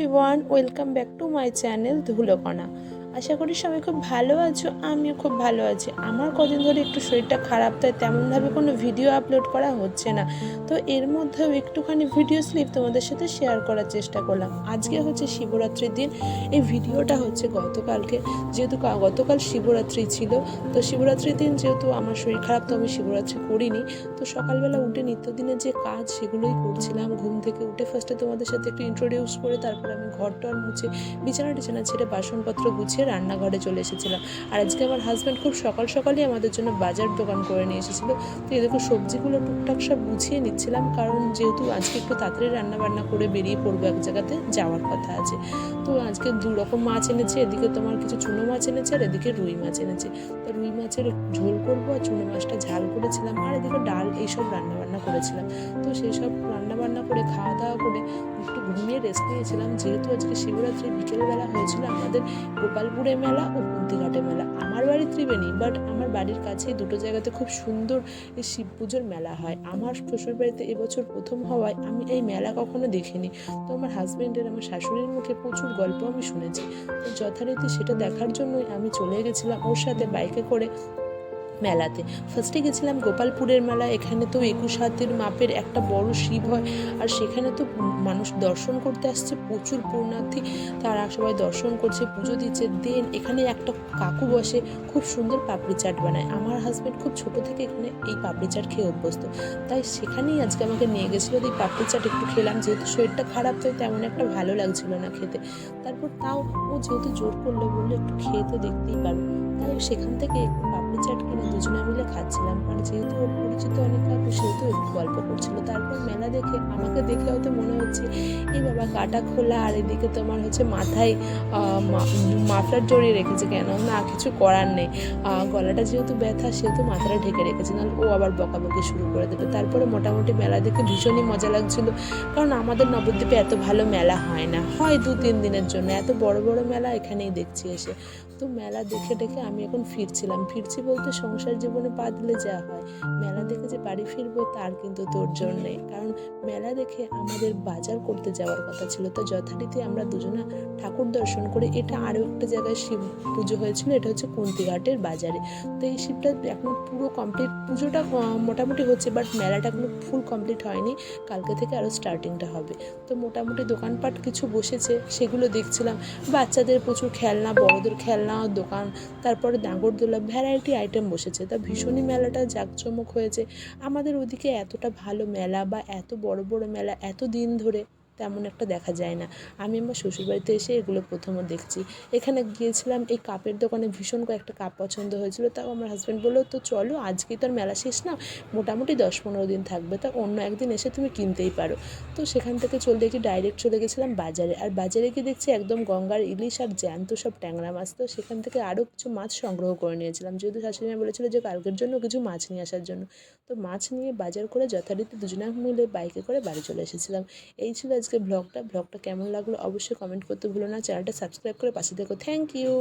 Everyone welcome back to my channel ধুলোকণা আশা করি সবাই খুব ভালো আছো, আমিও খুব ভালো আছি। আমার কদিন ধরে একটু শরীরটা খারাপ, তাই তেমনভাবে কোনো ভিডিও আপলোড করা হচ্ছে না। তো এর মধ্যেও একটুখানি ভিডিও স্লিপ তোমাদের সাথে শেয়ার করার চেষ্টা করলাম। আজকে হচ্ছে শিবরাত্রির দিন। এই ভিডিওটা হচ্ছে গতকালকে। যেহেতু গতকাল শিবরাত্রি ছিল, তো শিবরাত্রির দিন যেহেতু আমার শরীর খারাপ, তো আমি শিবরাত্রি করিনি। তো সকালবেলা উঠে নিত্যদিনের যে কাজ, সেগুলোই করছিলাম। ঘুম থেকে উঠে ফার্স্টে তোমাদের সাথে একটু ইন্ট্রোডিউস করে তারপর আমি ঘর টর মুছে বিছানা টিছানা ছেড়ে বাসনপত্র গুছিয়ে রান্নাঘরে চলে এসেছিলাম। আর আজকে আমার হাজব্যান্ড খুব সকাল সকালই আমাদের জন্য বাজার দোকান করে নিয়ে এসেছিল। তো এদেরকে সবজিগুলো টুকটাক সব গুছিয়ে নিচ্ছিলাম, কারণ যেহেতু আজকে একটু তাড়াতাড়ি রান্না বান্না করে বেরিয়ে পড়ব এক জায়গাতে, যাওয়ার কথা আছে। তো আজকে দু রকম মাছ এনেছে, এদিকে তোমার কিছু চুনো মাছ এনেছে, আর এদিকে রুই মাছ এনেছে। তো রুই মাছের ঝোল করব, আর চুনো মাছটা ঝাল করেছিলাম, আর এদিকে ডাল এইসব রান্না বান্না করেছিলাম। তো সেই সব রান্নাবান্না করে খাওয়া দাওয়া করে একটু ঘুমিয়ে রেস্ট নিয়েছিলাম। যেহেতু আজকে শিবরাত্রি বিকেলবেলা হয়েছিল আমাদের গোপালপুরে মেলা ও কুন্তিঘাটে মেলা। আমার বাড়ি ত্রিবেণী বাট আমার বাড়ির কাছেই দুটো জায়গাতে খুব সুন্দর এই শিব পুজোর মেলা হয়। আমার শ্বশুর বাড়িতে এবছর প্রথম হওয়ায় আমি এই মেলা কখনো দেখিনি। তো আমার হাজব্যান্ডের আমার শাশুড়ির মুখে প্রচুর গল্প আমি শুনেছি। তো যথারীতি সেটা দেখার জন্যই আমি চলে গেছিলাম ওর সাথে বাইকে করে মেলাতে। ফার্স্টে গেছিলাম গোপালপুরের মেলা, এখানে তো একুশ হাতের মাপের একটা বড় শিব হয়, আর সেখানে তো মানুষ দর্শন করতে আসছে, প্রচুর পূর্ণার্থী তারা সবাই দর্শন করছে, পুজো দিচ্ছে। দেন এখানে একটা কাকু বসে খুব সুন্দর পাপড়ি চাট বানায়। আমার হাজব্যান্ড খুব ছোট থেকে এখানে এই পাপড়ি চাট খেয়ে অভ্যস্ত। তাই সেখানেই আজকে আমাকে নিয়ে গেছিল এই পাপড়ি চাট একটু খেলাম, যেহেতু শরীরটা খারাপ, তাই তেমন একটা ভালো লাগছিল না খেতে। তারপর তাও ও যেহেতু জোর করল, বলল একটু খেয়ে তো দেখতেই পারো। তাই সেখান থেকে একটু পাপড়ি চাট কিনে দুজনে মিলে খাচ্ছিলাম। আর যেহেতু ওর পরিচিত অনেক কাকু সেহেতু একটু গল্প করছিল। তারপর মেলা দেখে, আমাকে দেখে হয়তো মনে হচ্ছে এই বাবা কাটা খোলা আর এদিকে তোমার হচ্ছে মাথায় মাফলার জড়িয়ে রেখেছে কেন? না, কিছু করার নেই। গলাটা যেহেতু ব্যথা, সেহেতু মাথাটা ঢেকে রেখেছে। নাহলে ও আবার বকাবকি শুরু করে দেবে। তারপরে মোটামুটি মেলা দেখে ভীষণই মজা লাগছিল। কারণ আমাদের নবদ্বীপে এত ভালো মেলা হয় না। হয় দু, তিন দিনের জন্য। এত বড় বড় মেলা এখানেই দেখছি এসে। তো মেলা দেখে দেখে আমি এখন ফিরছিলাম। ফিরছি বলতে সংসার জীবনে পা দিলে যা হয়। মেলা দেখে যে বাড়ি ফিরবো তার কিন্তু তোর নেই। কারণ মেলা দেখে আমাদের বাজার করতে যাওয়ার কথা ছিল। তো যথারীতি আমরা দুজনা ঠাকুর দর্শন করে এটা আরও একটা জায়গায় শিব পুজো হয়েছিল। এটা হচ্ছে কুন্তিঘাটের বাজারে। তো এই শিবটা এখন পুরো কমপ্লিট পুজোটা মোটামুটি হচ্ছে, বাট মেলাটা এখনও ফুল কমপ্লিট হয়নি। কালকে থেকে আরও স্টার্টিংটা হবে। তো মোটামুটি দোকানপাট কিছু বসেছে, সেগুলো দেখছিলাম। বাচ্চাদের প্রচুর খেলনা, বড়দের খেলনা, দোকান, তারপরে নাগরদোলা ভ্যারাইটি আইটেম বসেছে। তা ভীষণই মেলাটা জাঁকজমক হয়েছে। আমাদের ওদিকে এতটা ভালো মেলা বা এত বড় বড় মেলা এত দিন ধরে তেমন একটা দেখা যায় না। আমি আমার শ্বশুরবাড়িতে এসে এগুলো প্রথমে দেখছি। এখানে গিয়েছিলাম, এই কাপের দোকানে ভীষণ কয়েকটা কাপ পছন্দ হয়েছিল। তাও আমার হাজব্যান্ড বলল, তো চলো, আজকেই তো আর মেলা শেষ না, মোটামুটি দশ পনেরো দিন থাকবে, তা অন্য একদিন এসে তুমি কিনতেই পারো। তো সেখান থেকে চলে দেখি ডাইরেক্ট চলে গেছিলাম বাজারে। আর বাজারে গিয়ে দেখছি একদম গঙ্গার ইলিশ আর জ্যান্ত সব ট্যাংরা মাছ। তো সেখান থেকে আরও কিছু মাছ সংগ্রহ করে নিয়েছিলাম। যেহেতু শাশুড়ি মা বলেছিল যে কালকের জন্য কিছু মাছ নিয়ে আসার জন্য। তো মাছ নিয়ে বাজার করে যথারীতি দুজনে মিলে বাইকে করে বাড়ি চলে এসেছিলাম। এই ছিল আজকে ব্লগটা ব্লগটা কেমন লাগল অবশ্যই কমেন্ট করতে ভুলো না। চ্যানেলটা সাবস্ক্রাইব করে পাশে দেখো থ্যাংক ইউ